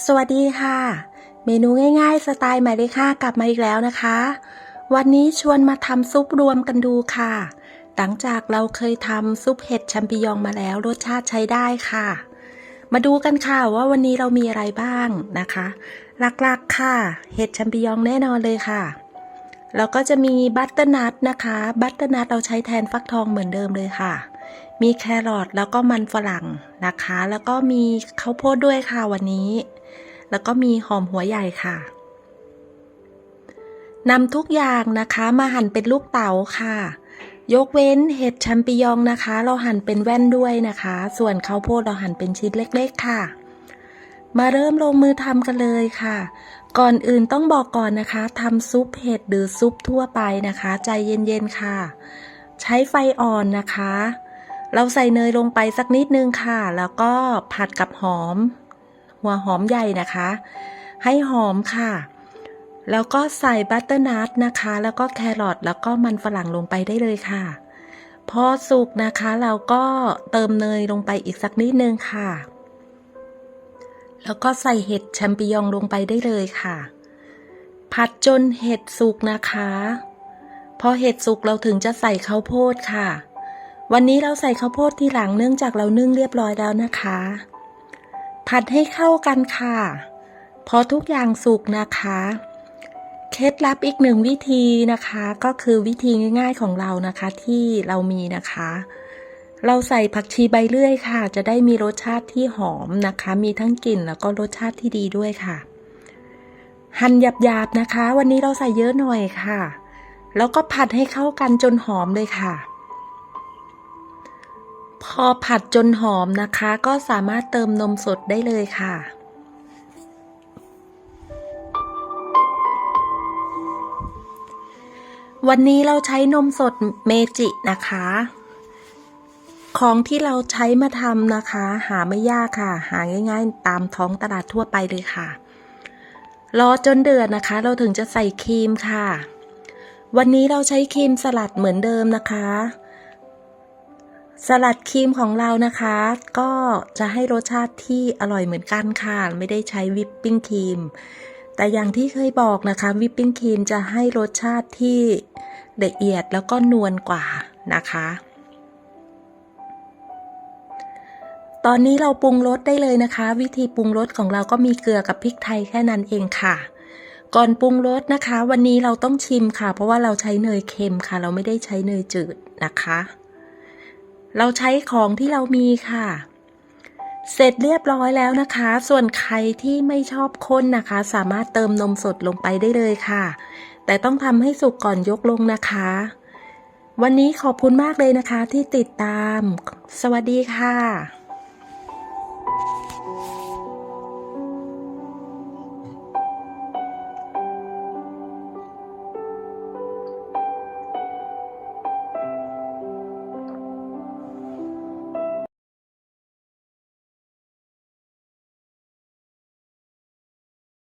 สวัสดีค่ะ เมนูง่ายๆ สไตล์ใหม่เลยค่ะกลับมาอีกแล้วนะคะ วันนี้ชวนมาทำซุปรวมกันดูค่ะ หลังจากเราเคยทำซุปเห็ดแชมปิญองมาแล้วรสชาติใช้ได้ค่ะ มาดูกันค่ะว่าวันนี้เรามีอะไรบ้างนะคะ หลักๆค่ะ เห็ดแชมปิญองแน่นอนเลยค่ะแล้วก็จะมีบัตเตอร์นัทนะคะ บัตเตอร์นัทเราใช้แทนฟักทองเหมือนเดิมเลยค่ะ มีแครอทแล้วก็มันฝรั่งนะคะ แล้วก็มีข้าวโพดด้วยค่ะวันนี้ แล้วก็มีหอมหัวใหญ่ค่ะนำทุกอย่างนะคะมาหั่นเป็นลูกเต๋าค่ะ ยกเว้นเห็ดแชมปิญองนะคะ เราหั่นเป็นแว่นด้วยนะคะ ส่วนข้าวโพดเราหั่นเป็นชิ้นเล็ก ๆ ค่ะ มาเริ่มลงมือทำกันเลยค่ะ ก่อนอื่นต้องบอกก่อนนะคะทำซุปเห็ดหรือซุปทั่วไปนะคะ ใจเย็นๆค่ะ ใช้ไฟอ่อนนะคะ เราใส่เนยลงไปสักนิดนึงค่ะ แล้วก็ผัดกับหอม หัวหอมใหญ่นะคะ ให้หอมค่ะ แล้วก็ใส่บัตเตอร์นัทนะคะ แล้วก็แครอทแล้วก็มันฝรั่งลงไปได้เลยค่ะ พอสุกนะคะเราก็เติมเนยลงไปอีกสักนิดนึงค่ะ แล้วก็ใส่เห็ดแชมปิญองลงไปได้เลยค่ะ ผัดจนเห็ดสุกนะคะ พอเห็ดสุกเราถึงจะใส่ข้าวโพดค่ะวันนี้เราใส่ข้าวโพดทีหลังเนื่องจากเรานึ่งเรียบร้อยแล้วนะคะ ผัดให้เข้ากันค่ะ พอทุกอย่างสุกนะคะ เคล็ดลับอีกหนึ่งวิธีนะคะ ก็คือวิธีง่ายๆของเรานะคะที่เรามีนะคะ เราใส่ผักชีใบเลื่อยค่ะ จะได้มีรสชาติที่หอมนะคะ มีทั้งกลิ่นแล้วก็รสชาติที่ดีด้วยค่ะ หั่นหยาบๆนะคะ วันนี้เราใส่เยอะหน่อยค่ะ แล้วก็ผัดให้เข้ากันจนหอมเลยค่ะ พอผัดจนหอมนะคะ ก็สามารถเติมนมสดได้เลยค่ะวันนี้เราใช้นมสดเมจินะคะ ของที่เราใช้มาทำนะคะ หาไม่ยากค่ะ หาง่ายๆ ตามท้องตลาดทั่วไปเลยค่ะ รอจนเดือดนะคะ เราถึงจะใส่ครีมค่ะ วันนี้เราใช้ครีมสลัดเหมือนเดิมนะคะ สลัดครีมของเรานะคะ ก็จะให้รสชาติที่อร่อยเหมือนกันค่ะ ไม่ได้ใช้วิปปิ้งครีม แต่อย่างที่เคยบอกนะคะ วิปปิ้งครีมจะให้รสชาติที่ละเอียดแล้วก็นวลกว่านะคะ ตอนนี้เราปรุงรสได้เลยนะคะ วิธีปรุงรสของเราก็มีเกลือกับพริกไทยแค่นั้นเองค่ะ ก่อนปรุงรสนะคะ วันนี้เราต้องชิมค่ะ เพราะว่าเราใช้เนยเค็มค่ะ เราไม่ได้ใช้เนยจืดนะคะ เราใช้ของที่เรามีค่ะ เสร็จเรียบร้อยแล้วนะคะ ส่วนใครที่ไม่ชอบข้นนะคะ สามารถเติมนมสดลงไปได้เลยค่ะ แต่ต้องทำให้สุกก่อนยกลงนะคะ วันนี้ขอบคุณมากเลยนะคะที่ติดตาม สวัสดีค่ะ